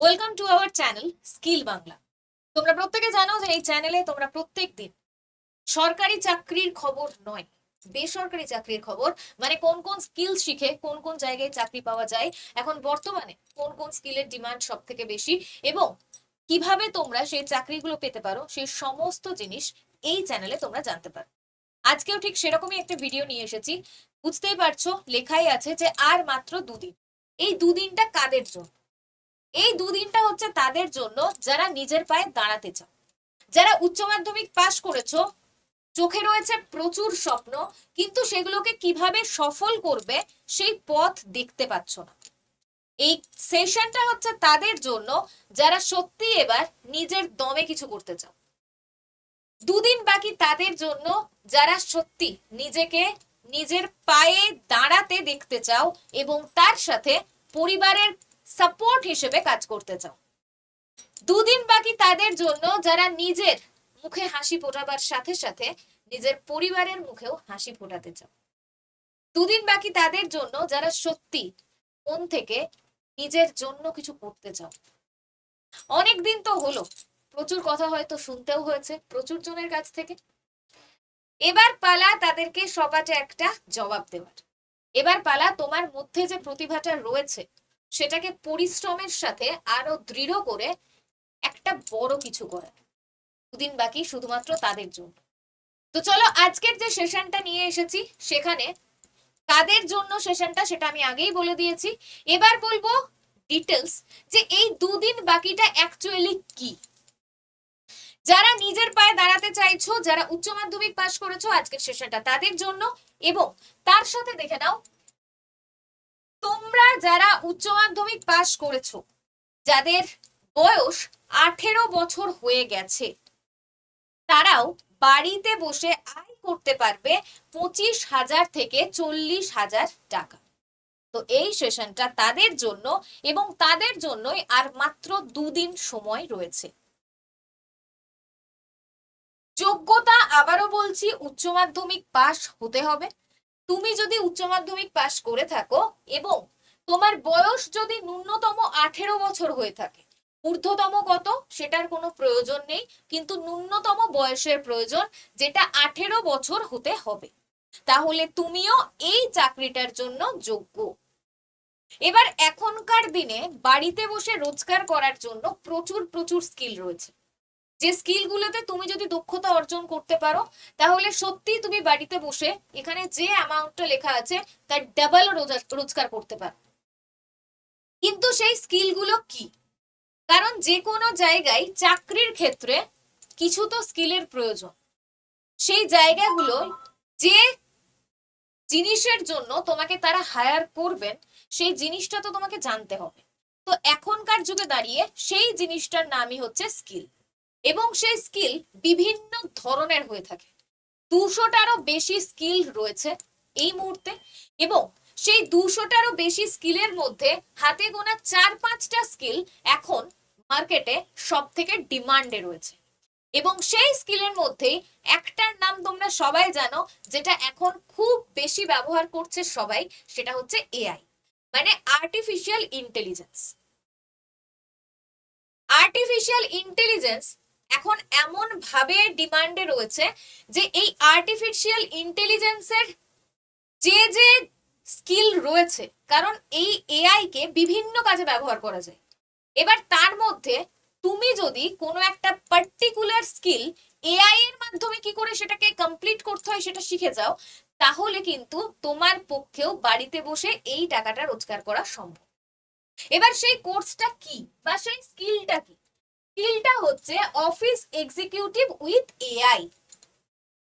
Welcome to our channel skill Bangla তোমরা প্রত্যেকে জানো যে এই চ্যানেলে তোমরা প্রত্যেক দিন সরকারি চাকরির খবর নয়, বেসরকারি চাকরির খবর মানে কোন কোন স্কিল শিখে কোন কোন জায়গায় চাকরি পাওয়া যায়, এখন বর্তমানে কোন কোন স্কিলের ডিমান্ড সব থেকে বেশি এবং কীভাবে তোমরা সেই চাকরিগুলো পেতে পারো, সেই সমস্ত জিনিস এই চ্যানেলে তোমরা জানতে পারো। আজকেও ঠিক সেরকমই একটা ভিডিও নিয়ে এসেছি। বুঝতেই পারছ, লেখাই আছে যে আর মাত্র দুদিন। এই দুদিনটা কাদের জন্য? এই দুদিনটা হচ্ছে তাদের জন্য যারা নিজের পায়ে দাঁড়াতে চাও। যারা উচ্চ মাধ্যমিক পাশ করেছ, চোখে রয়েছে প্রচুর স্বপ্ন, কিন্তু সেগুলোকে কীভাবে সফল করবে সেই পথ দেখতে পাচ্ছ না। এই সেশনটা হচ্ছে তাদের জন্য যারা সত্যি এবার নিজের দমে কিছু করতে চাও। দুদিন বাকি তাদের জন্য যারা সত্যি নিজেকে নিজের পায়ে দাঁড়াতে দেখতে চাও এবং তার সাথে পরিবারের সাপোর্ট হিসেবে কাজ করতে চাও। দুদিন বাকি তাদের জন্য যারা নিজের মুখে হাসি ফোটাবার সাথে সাথে নিজের পরিবারের মুখেও হাসি ফোটাতে চাও। দুদিন বাকি তাদের জন্য যারা সত্যি মন থেকে নিজের জন্য কিছু করতে চাও। অনেক দিন তো হলো, প্রচুর কথা হয়তো শুনতেও হয়েছে প্রচুর জনের কাছ থেকে। এবার পালা তাদেরকে সবাটে একটা জবাব দেওয়ার এবার পালা তোমার মধ্যে যে প্রতিভাটা রয়েছে সেটাকে পরিশ্রমের সাথে আরও দৃঢ় করে একটা বড় কিছু করার দুদিন বাকি শুধুমাত্র তাদের জন্য। তো চলো আজকের যে সেশনটা নিয়ে এসেছি, সেখানে কাদের জন্য সেশনটা সেটা আমি আগেই বলে দিয়েছি। এবার বলব ডিটেলস যে এই দুদিন বাকিটা অ্যাকচুয়ালি কি? যারা নিজের পায়ে দাঁড়াতে চাইছো, যারা উচ্চ মাধ্যমিক পাশ করেছ আজকের সেশনটা তাদের জন্য এবং তার সাথে দেখে নাও তোমরা যারা উচ্চ মাধ্যমিক পাশ করেছ, যাদের বয়স আঠেরো বছর হয়ে গেছে, তারাও বাড়িতে বসে আয় করতে পারবে পঁচিশ হাজার থেকে চল্লিশ হাজার টাকা। তো এই সেশনটা তাদের জন্য এবং তাদের জন্যই আর মাত্র দুদিন সময় রয়েছে। যোগ্যতা আবারও বলছি, উচ্চ মাধ্যমিক পাশ হতে হবে। তুমি যদি উচ্চ মাধ্যমিক পাশ করে থাকো এবং তোমার বয়স যদি ন্যূনতম আঠেরো বছর হয়ে থাকে, ঊর্ধ্বতম কত? সেটার কোনো প্রয়োজন নেই, কিন্তু ন্যূনতম বয়সের প্রয়োজন যেটা আঠেরো বছর হতে হবে। তাহলে তুমিও এই চাকরিটার জন্য যোগ্য। এবার এখনকার দিনে বাড়িতে বসে রোজগার করার জন্য প্রচুর প্রচুর স্কিল রয়েছে। যে স্কিলগুলোতে তুমি যদি দক্ষতা অর্জন করতে পারো, তাহলে সত্যি তুমি বাড়িতে বসে এখানে যে অ্যামাউন্টটা লেখা আছে, তার ডাবল রোজগার করতে পারো। কিন্তু সেই স্কিলগুলো কি? কারণ যে কোনো জায়গায় চাকরির ক্ষেত্রে কিছু তো স্কিলের প্রয়োজন। সেই জায়গাগুলো যে জিনিসের জন্য তোমাকে তারা হায়ার করবেন, সেই জিনিসটা তো তোমাকে জানতে হবে। তো এখনকার যুগে দাঁড়িয়ে সেই জিনিসটার নামই হচ্ছে স্কিল এবং সেই স্কিল বিভিন্ন ধরনের হয়ে থাকে। দুশোটারও বেশি স্কিল রয়েছে এই মুহূর্তে এবং সেই দুশোটারও বেশি স্কিলের মধ্যে হাতে গোনা চার পাঁচটা স্কিল এখন মার্কেটে সব থেকে ডিমান্ডে রয়েছে। এবং সেই স্কিলের মধ্যেই একটার নাম তোমরা সবাই জানো, যেটা এখন খুব বেশি ব্যবহার করছে সবাই, সেটা হচ্ছে এআই মানে আর্টিফিশিয়াল ইন্টেলিজেন্স আর্টিফিশিয়াল ইন্টেলিজেন্স এখন এমন ভাবে ডিমান্ডে রয়েছে যে এই আর্টিফিশিয়াল ইন্টেলিজেন্সের যে যে স্কিল রয়েছে, কারণ এই এআই কে বিভিন্ন কাজে ব্যবহার করা যায়। এবার তার মধ্যে তুমি যদি কোনো একটা পার্টিকুলার স্কিল এআই এর মাধ্যমে কি করে সেটাকে কমপ্লিট করতে হয় সেটা শিখে যাও, তাহলে কিন্তু তোমার পক্ষেও বাড়িতে বসে এই টাকাটা রোজগার করা সম্ভব। এবার সেই কোর্সটা কি বা সেই স্কিলটা কি? স্কিলটা হচ্ছে অফিস এক্সিকিউটিভ উইথ এআই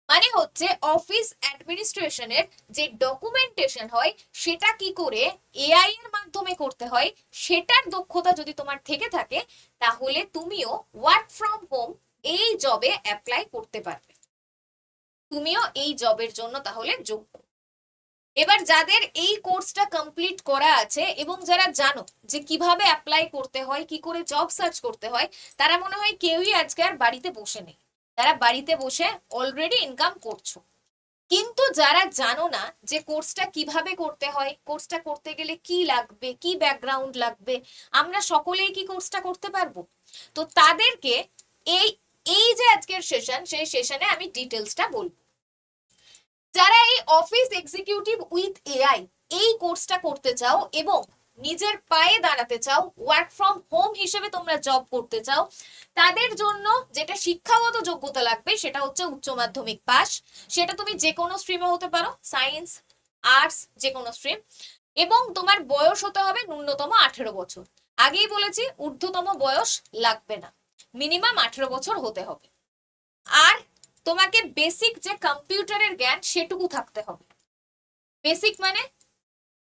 মানে হচ্ছে অফিস অ্যাডমিনিস্ট্রেশনের যে ডকুমেন্টেশন হয়, সেটা কি করে এআই এর মাধ্যমে করতে হয়, সেটার দক্ষতা যদি তোমার থেকে থাকে, তাহলে তুমিও ওয়ার্ক ফ্রম হোম এই জবে অ্যাপ্লাই করতে পারবে। তুমিও এই জবের জন্য তাহলে যোগ্য। এবার যাদের এই কোর্সটা কমপ্লিট করা আছে এবং যারা জানো যে কীভাবে অ্যাপ্লাই করতে হয়, কি করে জব সার্চ করতে হয়, তারা মনে হয় কেউই আজকে আর বাড়িতে বসে নেই। তারা বাড়িতে বসে অলরেডি ইনকাম করছ। কিন্তু যারা জানো না যে কোর্সটা কীভাবে করতে হয়, কোর্সটা করতে গেলে কি লাগবে, কি ব্যাকগ্রাউন্ড লাগবে, আমরা সকলেই কি কোর্সটা করতে পারব? তো তাদেরকে এই এই যে আজকের সেশন সেই সেশনে আমি ডিটেলসটা বলব। যারা এই অফিস এক্সিকিউটিভ উইথ এআই এই কোর্সটা করতে চাও এবং নিজের পায়ে দাঁড়াতে চাও ওয়ার্ক ফ্রম হোম হিসেবে তোমরা জব করতে চাও, তাদের জন্য যেটা শিক্ষাগত যোগ্যতা লাগবে সেটা হচ্ছে উচ্চ মাধ্যমিক পাস সেটা তুমি যে কোনো স্ট্রিমে হতে পারো সায়েন্স আর্টস যে কোনো স্ট্রিম এবং তোমার বয়স হতে হবে ন্যূনতম আঠেরো বছর। আগেই বলেছি, ঊর্ধ্বতম বয়স লাগবে না। মিনিমাম আঠেরো বছর হতে হবে। আর তোমাকে বেসিক যে কম্পিউটারের জ্ঞান সেটুকু থাকতে হবে। বেসিক মানে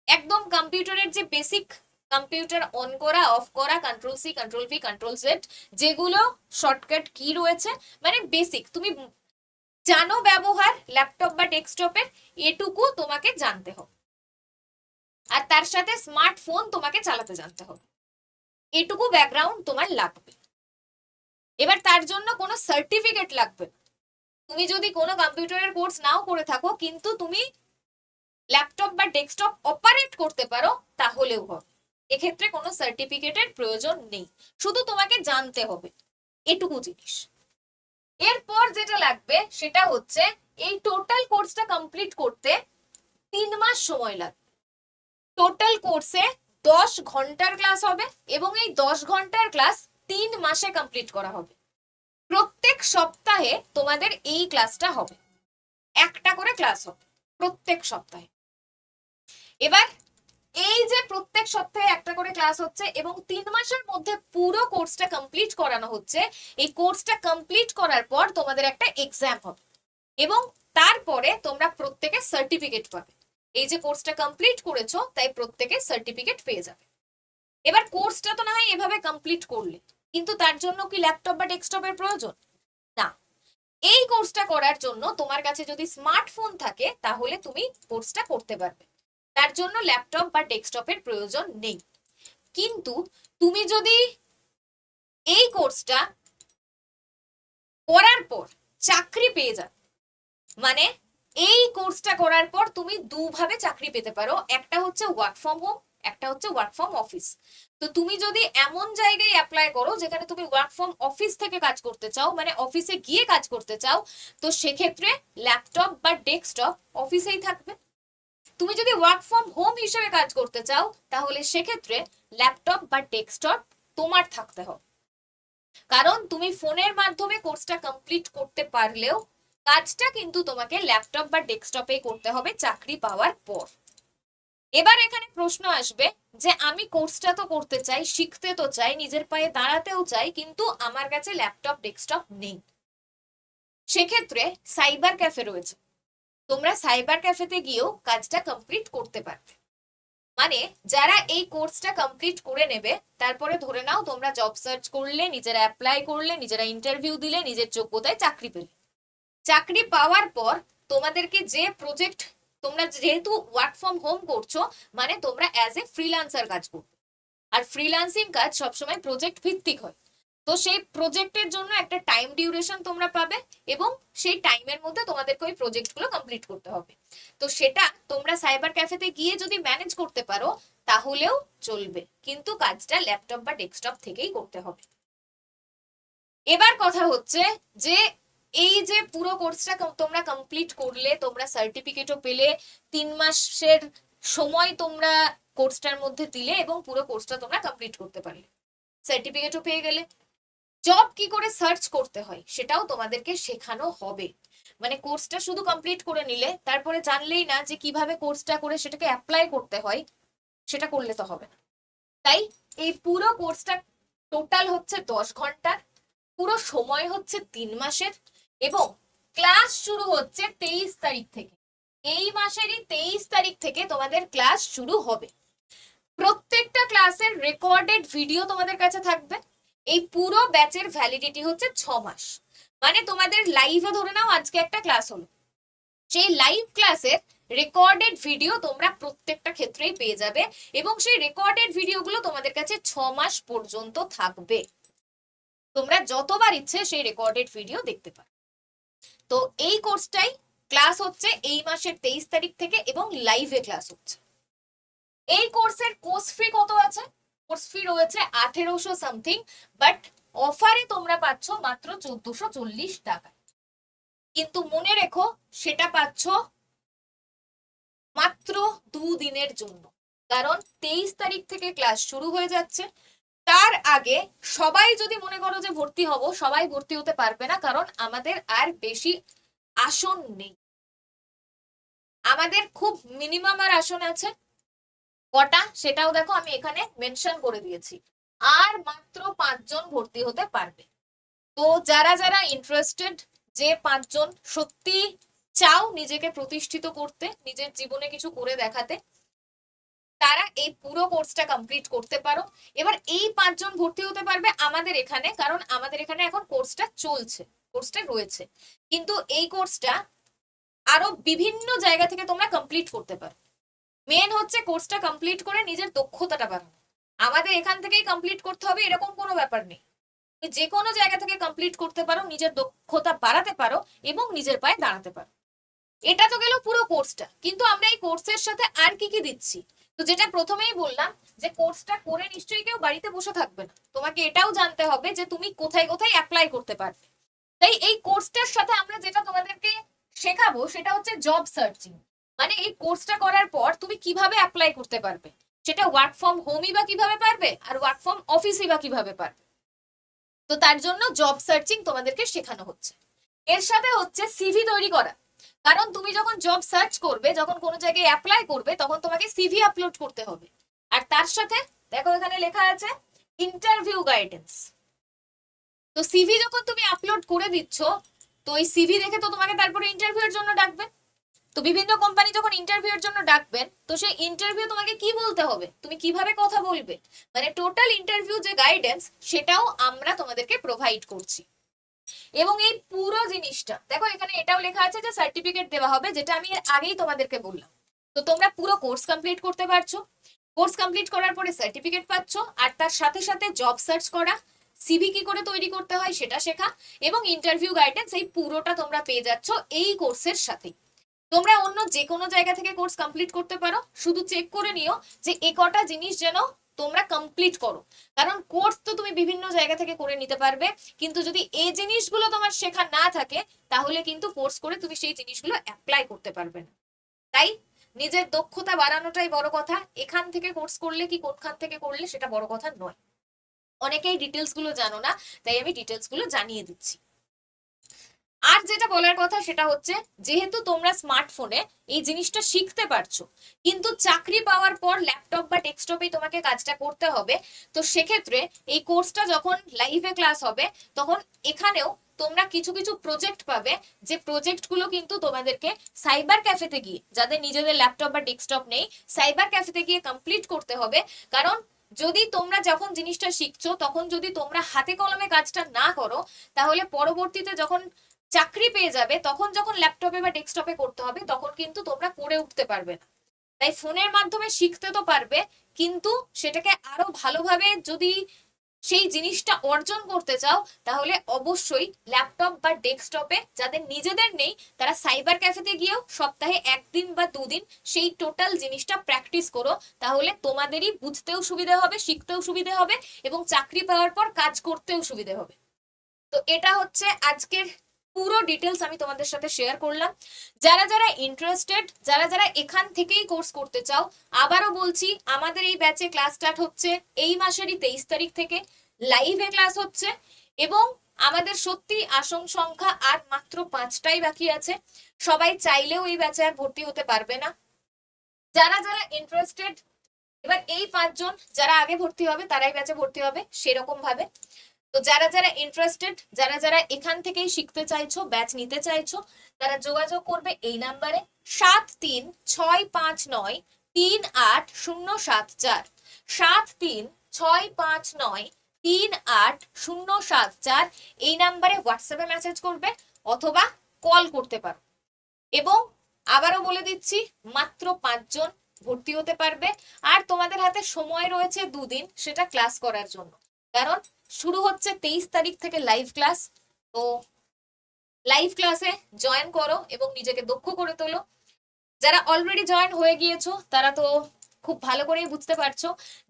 একদম কম্পিউটারের যে বেসিক কম্পিউটার অন করা অফ করা control C control V control Z যেগুলো শর্টকাট কি রয়েছে? মানে বেসিক তুমি জানো ব্যবহার ল্যাপটপ বা ডেস্কটপের এটুকু তোমাকে জানতে হবে। আর তার সাথে স্মার্টফোন তোমাকে চালাতে জানতে হবে। এটুকু ব্যাকগ্রাউন্ড তোমার লাগবে। এবার তার জন্য কোনো সার্টিফিকেট লাগবে না। তুমি যদি কোনো কম্পিউটারের কোর্স নাও করে থাকো, কিন্তু তুমি ল্যাপটপ বা ডেস্কটপ অপারেট করতে পারো, তাহলেও হবে। এক্ষেত্রে কোনো সার্টিফিকেটের প্রয়োজন নেই। শুধু তোমাকে জানতে হবে। এটুকু জিনিস। এরপর যেটা লাগবে, সেটা হচ্ছে এই টোটাল কোর্সটা কমপ্লিট করতে তিন মাস সময় লাগবে। টোটাল কোর্সে দশ ঘণ্টার ক্লাস হবে এবং এই দশ ঘণ্টার ক্লাস তিন মাসে কমপ্লিট করা হবে। প্রত্যেক সপ্তাহে তোমাদের এই ক্লাসটা হবে। একটা করে ক্লাস হবে প্রত্যেক সপ্তাহে। এবার এই যে প্রত্যেক সপ্তাহে একটা করে ক্লাস হচ্ছে এবং তিন মাসের মধ্যে পুরো কোর্সটা কমপ্লিট করানো হচ্ছে, এই কোর্সটা কমপ্লিট করার পর তোমাদের একটা এক্সাম হবে এবং তারপরে তোমরা প্রত্যেকে সার্টিফিকেট পাবে। এই যে কোর্সটা কমপ্লিট করেছ, তাই প্রত্যেকে সার্টিফিকেট পেয়ে যাবে। এবার কোর্সটা তো না হয় এভাবে কমপ্লিট করলে। কিন্তু তার জন্য কি ল্যাপটপ বা ডেস্কটপের প্রয়োজন? না। এই কোর্সটা করার জন্য তোমার কাছে যদি স্মার্টফোন থাকে, তাহলে তুমি কোর্সটা করতে পারবে। তার জন্য ল্যাপটপ বা ডেস্কটপের প্রয়োজন নেই। কিন্তু তুমি যদি এই কোর্সটা করার পর চাকরি পেয়ে যাও মানে এই কোর্সটা করার পর তুমি দুভাবে চাকরি পেতে পারো। একটা হচ্ছে ওয়ার্ক ফ্রম হোম একটা হচ্ছে ওয়ার্ক ফ্রম অফিস তো তুমি যদি এমন জায়গায় অ্যাপ্লাই করো যেখানে তুমি ওয়ার্ক ফ্রম অফিস থেকে কাজ করতে চাও মানে অফিসে গিয়ে কাজ করতে চাও, তো সেক্ষেত্রে ল্যাপটপ বা ডেস্কটপ অফিসেই থাকবে। তুমি যদি ওয়ার্ক ফ্রম হোম হিসেবে কাজ করতে চাও, তাহলে সেক্ষেত্রে ল্যাপটপ বা ডেস্কটপ তোমার থাকতে হবে। কারণ তুমি ফোনের মাধ্যমে কোর্সটা কমপ্লিট করতে পারলেও, কাজটা কিন্তু তোমাকে ল্যাপটপ বা ডেস্কটপে করতে হবে চাকরি পাওয়ার পর। এবার এখানে প্রশ্ন আসবে যে আমি কোর্সটা তো করতে চাই, শিখতে তো চাই, নিজের পায়ে দাঁড়াতেও চাই, কিন্তু আমার কাছে ল্যাপটপ ডেস্কটপ নেই। সেক্ষেত্রে সাইবার ক্যাফে রয়েছে। তোমরা সাইবার ক্যাফেতে গিয়েও কাজটা কমপ্লিট করতে পারবে। মানে যারা এই কোর্সটা কমপ্লিট করে নেবে, তারপরে ধরে নাও তোমরা জব সার্চ করলে, নিজেরা অ্যাপ্লাই করলে, নিজেরা ইন্টারভিউ দিলে, নিজের যোগ্যতায় চাকরি পেলে। চাকরি পাওয়ার পর তোমাদেরকে যে প্রজেক্ট তোমরা যেহেতু ওয়ার্ক ফ্রম হোম করছ মানে তোমরা অ্যাজ এ ফ্রিল্যান্সার কাজ করবে আর ফ্রিল্যান্সিং কাজ সবসময় প্রজেক্ট ভিত্তিক হয়। তো সেই প্রজেক্টের জন্য একটা টাইম ডিউরেশন তোমরা পাবে এবং সেই টাইমের মধ্যে তোমাদেরকে ওই প্রজেক্টগুলো কমপ্লিট করতে হবে। তো সেটা তোমরা সাইবার ক্যাফেতে গিয়ে যদি ম্যানেজ করতে পারো, তাহলেও চলবে। কিন্তু কাজটা ল্যাপটপ বা ডেস্কটপ থেকেই করতে হবে। এবার কথা হচ্ছে যে এই যে পুরো কোর্সটা তোমরা কমপ্লিট করলে, তোমরা সার্টিফিকেটও পেলে, তিন মাসের সময় তোমরা কোর্সটার মধ্যে দিলে এবং পুরো কোর্সটা তোমরা কমপ্লিট করতে পারলে। সার্টিফিকেটও পেয়ে গেলে। জব কি করে সার্চ করতে হয়, সেটাও তোমাদেরকে শেখানো হবে। মানে কোর্সটা শুধু কমপ্লিট করে নিলে, তারপরে জানলেই না যে কীভাবে কোর্সটা করে সেটাকে অ্যাপ্লাই করতে হয়, সেটা করলে তো হবে না। তাই এই পুরো কোর্সটা টোটাল হচ্ছে দশ ঘণ্টার পুরো সময় হচ্ছে তিন মাসের। এবং ক্লাস শুরু হচ্ছে তেইশ তারিখ থেকে। এই মাসেরই তেইশ তারিখ থেকে তোমাদের ক্লাস শুরু হবে। প্রত্যেকটা ক্লাসের রেকর্ডেড ভিডিও তোমাদের কাছে থাকবে। এই পুরো ব্যাচের ভ্যালিডিটি হচ্ছে ছ মাস। মানে তোমাদের লাইভে ধরে নাও, আজকে একটা ক্লাস হলো। সেই লাইভ ক্লাসের রেকর্ডেড ভিডিও তোমরা প্রত্যেকটা ক্ষেত্রেই পেয়ে যাবে এবং সেই রেকর্ডেড ভিডিওগুলো তোমাদের কাছে ছ মাস পর্যন্ত থাকবে। তোমরা যতবার ইচ্ছে সেই রেকর্ডেড ভিডিও দেখতে পারো। তো এই কোর্সটাই ক্লাস হচ্ছে এই মাসের তেইশ তারিখ থেকে এবং লাইভে ক্লাস হচ্ছে। এই কোর্সের কোর্স ফি কত আছে? কোর্স ফি রয়েছে আঠেরোশো সামথিং বাট অফারে তোমরা পাচ্ছ মাত্র চোদ্দশো চল্লিশ টাকা কিন্তু মনে রেখো, সেটা পাচ্ছ মাত্র দুদিনের জন্য। কারণ তেইশ তারিখ থেকে ক্লাস শুরু হয়ে যাচ্ছে তার আগে সবাই যদি মনে করো যে ভর্তি হব, সবাই ভর্তি হতে পারবে না, কারণ আমাদের আর বেশি আসন নেই। আমাদের খুব মিনিমাম আর আসন আছে। কটা? সেটাও দেখো আমি এখানে মেনশন করে দিয়েছি। আর মাত্র পাঁচজন ভর্তি হতে পারবে। তো যারা যারা ইন্টারেস্টেড যে পাঁচজন সত্যি চাও নিজেকে প্রতিষ্ঠিত করতে, নিজের জীবনে কিছু করে দেখাতে তারা এই পুরো কোর্সটা কমপ্লিট করতে পারো। এবার এই পাঁচজন ভর্তি হতে পারবে আমাদের এখানে, কারণ আমাদের এখানে এখন কোর্সটা চলছে কোর্সটা রয়েছে। কিন্তু এই কোর্সটা আরও বিভিন্ন জায়গা থেকে তোমরা কমপ্লিট করতে পারো। মেন হচ্ছে কোর্সটা কমপ্লিট করে নিজের দক্ষতাটা বাড়ানো। আমাদের এখান থেকেই কমপ্লিট করতে হবে, এরকম কোনো ব্যাপার নেই। তুমি যে কোনো জায়গা থেকে কমপ্লিট করতে পারো, নিজের দক্ষতা বাড়াতে পারো এবং নিজের পায়ে দাঁড়াতে পারো। এটা তো গেল পুরো কোর্সটা কিন্তু আমরা এই কোর্সের সাথে আর কি কি দিচ্ছি? তো যেটা প্রথমেই বললাম যে কোর্সটা করে নিশ্চয়ই কেউ বাড়িতে বসে থাকবে না। তোমাকে এটাও জানতে হবে যে তুমি কোথায় কোথায় অ্যাপ্লাই করতে পারবে। তাই এই কোর্সটার সাথে আমরা যেটা তোমাদেরকে শেখাবো সেটা হচ্ছে জব সার্চিং মানে এই কোর্সটা করার পর তুমি কীভাবে অ্যাপ্লাই করতে পারবে? সেটা ওয়ার্ক ফ্রম হোমই বা কীভাবে পারবে? আর ওয়ার্ক ফ্রম অফিসই বা কীভাবে পারবে? তো তার জন্য জব সার্চিং তোমাদেরকে শেখানো হচ্ছে। এর সাথে হচ্ছে সিভি তৈরি করা। কারণ তুমি যখন জব সার্চ করবে, যখন কোনো জায়গায় অ্যাপ্লাই করবে, তখন তোমাকে সিভি আপলোড করতে হবে। আর তার সাথে, দেখো এখানে লেখা আছে ইন্টারভিউ গাইডেন্স তো সিভি যখন তুমি আপলোড করে দিচ্ছ, তো ওই সিভি দেখে তো তোমাকে তারপরে ইন্টারভিউর জন্য ডাকবে। তো বিভিন্ন কোম্পানি যখন ইন্টারভিউর জন্য ডাকবেন, তো সেই ইন্টারভিউ তোমাকে কি বলতে হবে? তুমি কীভাবে কথা বলবে? মানে টোটাল ইন্টারভিউ যে গাইডেন্স সেটাও আমরা তোমাদেরকে প্রোভাইড করছি। এবং এই পুরো জিনিসটা, দেখো এখানে এটাও লেখা আছে যে সার্টিফিকেট দেওয়া হবে, যেটা আমি এর আগেই তোমাদেরকে বললাম। তো তোমরা পুরো কোর্স কমপ্লিট করতে পারছ। কোর্স কমপ্লিট করার পরে সার্টিফিকেট পাচ্ছ, আর তার সাথে সাথে জব সার্চ করা সিভি কি করে তৈরি করতে হয় সেটা শেখা, এবং ইন্টারভিউ গাইডেন্স এই পুরোটা তোমরা পেয়ে যাচ্ছ এই কোর্সের সাথেই। তোমরা অন্য যে কোনো জায়গা থেকে কোর্স কমপ্লিট করতে পারো, শুধু চেক করে নিও যে এ কটা জিনিস যেন তোমরা কমপ্লিট করো। কারণ কোর্স তো তুমি বিভিন্ন জায়গা থেকে করে নিতে পারবে, কিন্তু যদি এই জিনিসগুলো তোমার শেখা না থাকে, তাহলে কিন্তু কোর্স করে তুমি সেই জিনিসগুলো অ্যাপ্লাই করতে পারবে না। তাই নিজের দক্ষতা বাড়ানোটাই বড় কথা। এখান থেকে কোর্স করলে কি কোনখান থেকে করলে সেটা বড় কথা নয়। অনেকেই ডিটেলসগুলো জানো না, তাই আমি ডিটেলসগুলো জানিয়ে দিচ্ছি। আর যেটা বলার কথা সেটা হচ্ছে, যেহেতু তোমরা স্মার্টফোনে এই জিনিসটা শিখতে পারছ, কিন্তু চাকরি পাওয়ার পর ল্যাপটপ বা ডেস্কটপে তোমাকে কাজটা করতে হবে, তো সেক্ষেত্রে এই কোর্সটা যখন লাইভে ক্লাস হবে, তখন এখানেও তোমরা কিছু কিছু প্রজেক্ট পাবে, যে প্রজেক্টগুলো কিন্তু তোমাদেরকে সাইবার ক্যাফেতে গিয়ে, যাদের নিজেদের ল্যাপটপ বা ডেস্কটপ নেই সাইবার ক্যাফেতে গিয়ে কমপ্লিট করতে হবে, কারণ যদি তোমরা যখন জিনিসটা শিখছো, তখন যদি তোমরা হাতে কলমে কাজটা না করো, তাহলে পরবর্তীতে যখন চাকরি পেয়ে যাবে, তখন যখন ল্যাপটপে বা ডেস্কটপে করতে হবে, তখন কিন্তু তোমরা করে উঠতে পারবে না। তাই ফোনের মাধ্যমে শিখতে তো পারবে, কিন্তু সেটাকে আরও ভালোভাবে যদি সেই জিনিসটা অর্জন করতে চাও, তাহলে অবশ্যই ল্যাপটপ বা ডেস্কটপে যাদের নিজেদের নেই, তারা সাইবার ক্যাফেতে গিয়েও সপ্তাহে একদিন বা দুদিন সেই টোটাল জিনিসটা প্র্যাকটিস করো, তাহলে তোমাদেরই বুঝতেও সুবিধা হবে, শিখতেও সুবিধা হবে, এবং চাকরি পাওয়ার পর কাজ করতেও সুবিধা হবে। তো এটা হচ্ছে আজকের পুরো ডিটেলস আমি তোমাদের সাথে শেয়ার করলাম। যারা যারা ইন্টারেস্টেড যারা যারা এখান থেকেই কোর্স করতে চাও, আবারও বলছি, আমাদের এই ব্যাচে ক্লাস স্টার্ট হচ্ছে এই মাসেরই তেইশ তারিখ থেকে। লাইভে ক্লাস হচ্ছে এবং আমাদের সত্যি আসন সংখ্যা আর মাত্র পাঁচটাই বাকি আছে। সবাই চাইলেও এই ব্যাচে আর ভর্তি হতে পারবে না। যারা যারা ইন্টারেস্টেড এবার এই পাঁচজন যারা আগে ভর্তি হবে, তারাই ব্যাচে ভর্তি হবে সেরকম ভাবে তো যারা যারা ইন্টারেস্টেড যারা যারা এখান থেকেই শিখতে চাইছো ব্যাচ নিতে চাইছো, তারা যোগাযোগ করবে এই নাম্বারে সাত তিন ছয় পাঁচ নয় তিন আট শূন্য সাত চার। সাত তিন ছয় পাঁচ নয় তিন আট শূন্য সাত চার এই নাম্বারে হোয়াটসঅ্যাপে মেসেজ করবে অথবা কল করতে পারো। এবং আবারও বলে দিচ্ছি, মাত্র পাঁচজন ভর্তি হতে পারবে। আর তোমাদের হাতে সময় রয়েছে দুদিন, সেটা ক্লাস করার জন্য। কারণ শুরু হচ্ছে তেইশ তারিখ থেকে লাইভ ক্লাস তো লাইভ ক্লাসে জয়েন করো এবং নিজেকে দক্ষ করে তোলো। যারা অলরেডি জয়েন হয়ে গিয়েছো, তারা তো খুব ভালো করেই বুঝতে পারছ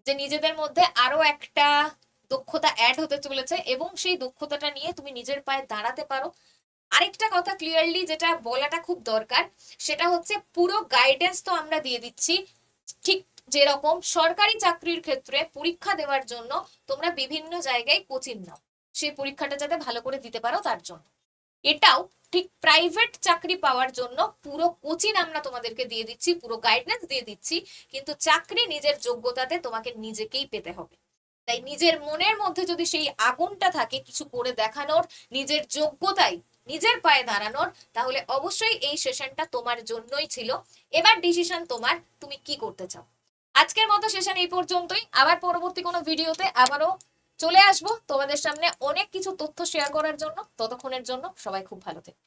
যে নিজেদের মধ্যে আরও একটা দক্ষতা অ্যাড হতে চলেছে এবং সেই দক্ষতাটা নিয়ে তুমি নিজের পায়ে দাঁড়াতে পারো। আরেকটা কথা ক্লিয়ারলি যেটা বলাটা খুব দরকার, সেটা হচ্ছে পুরো গাইডেন্স তো আমরা দিয়ে দিচ্ছি। ঠিক যেরকম সরকারি চাকরির ক্ষেত্রে পরীক্ষা দেওয়ার জন্য তোমরা বিভিন্ন জায়গায় কোচিং নাও। সেই পরীক্ষাটা যাতে ভালো করে দিতে পারো তার জন্য। এটাও ঠিক প্রাইভেট চাকরি পাওয়ার জন্য পুরো কোচিং আমরা তোমাদেরকে দিয়ে দিচ্ছি, পুরো গাইডেন্স দিয়ে দিচ্ছি, কিন্তু চাকরি নিজের যোগ্যতাতে তোমাকে নিজেকেই পেতে হবে। তাই নিজের মনের মধ্যে যদি সেই আগুনটা থাকে কিছু করে দেখানোর, নিজের যোগ্যতাই নিজের পায়ে দাঁড়ানোর, তাহলে অবশ্যই এই সেশনটা তোমার জন্যই ছিল। এবার ডিসিশন তোমার, তুমি কি করতে চাও? আজকের মতো সেশন এই পর্যন্তই। আবার পরবর্তী কোনো ভিডিওতে আবারও চলে আসব তোমাদের সামনে অনেক কিছু তথ্য শেয়ার করার জন্য। ততক্ষণের জন্য সবাই খুব ভালো থেকো।